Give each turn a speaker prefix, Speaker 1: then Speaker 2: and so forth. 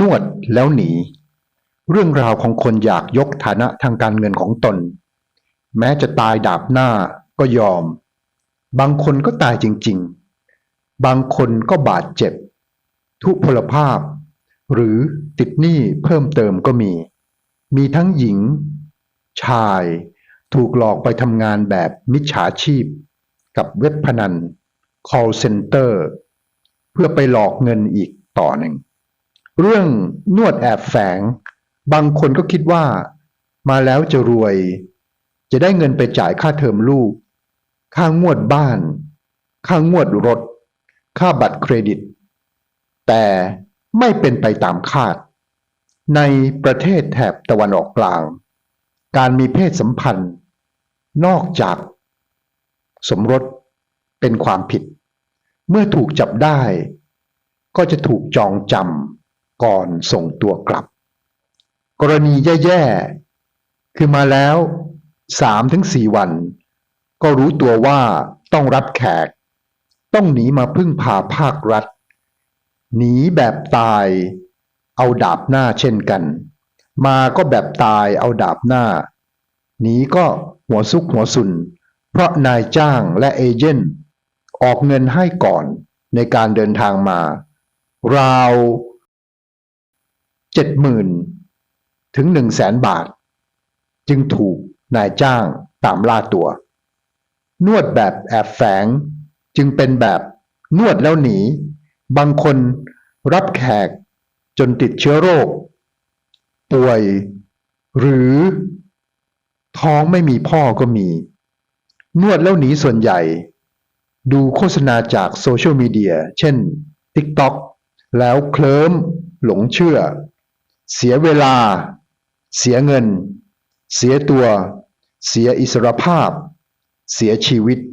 Speaker 1: นวดแล้วหนี เรื่องราวของคนอยากยกฐานะทางการเงินของตน แม้จะตายดาบหน้าก็ยอม บางคนก็ตายจริง ๆ บางคนก็บาดเจ็บ ทุพพลภาพ หรือติดหนี้เพิ่มเติมก็มี มีทั้งหญิง ชาย ถูกหลอกไปทำงานแบบมิจฉาชีพ กับเว็บพนัน call center เพื่อไปหลอกเงินอีกต่อหนึ่ง เรื่องนวดแอบแฝง บางคนก็คิดว่า มาแล้วจะรวย จะได้เงินไปจ่ายค่าเทอมลูก ค่างวดบ้าน ค่างวดรถ ค่าบัตรเครดิต แต่ไม่เป็นไปตามคาด ในประเทศแถบตะวันออกกลาง การมีเพศสัมพันธ์ นอกจาก สมรสเป็นความผิด เมื่อถูกจับได้ ก็จะถูกจองจำ ก่อนส่งตัวกลับ กรณีแย่ๆ คือมาแล้วสามถึงสี่วัน ก็รู้ตัวว่าต้องรับแขก ต้องหนีมาพึ่งพาภาครัฐ หนีแบบตายเอาดาบหน้าเช่นกัน มาก็แบบตายเอาดาบหน้า หนีก็หัวซุกหัวสุน เพราะนายจ้างและเอเจนต์ออกเงินให้ก่อนในการเดินทางมา ราว เจ็ดหมื่นถึงหนึ่งแสนบาท จึงถูกนายจ้างตามล่าตัว นวดแบบแอบแฝงจึงเป็นแบบนวดแล้วหนี บางคนรับแขกจนติดเชื้อโรค ป่วย หรือท้องไม่มีพ่อก็มี นวดแล้วหนีส่วนใหญ่ ดูโฆษณาจากโซเชียลมีเดีย เช่น TikTok แล้วเคลิ้มหลงเชื่อ เสียเวลา เสียเงิน เสียตัว เสียอิสรภาพ เสียชีวิต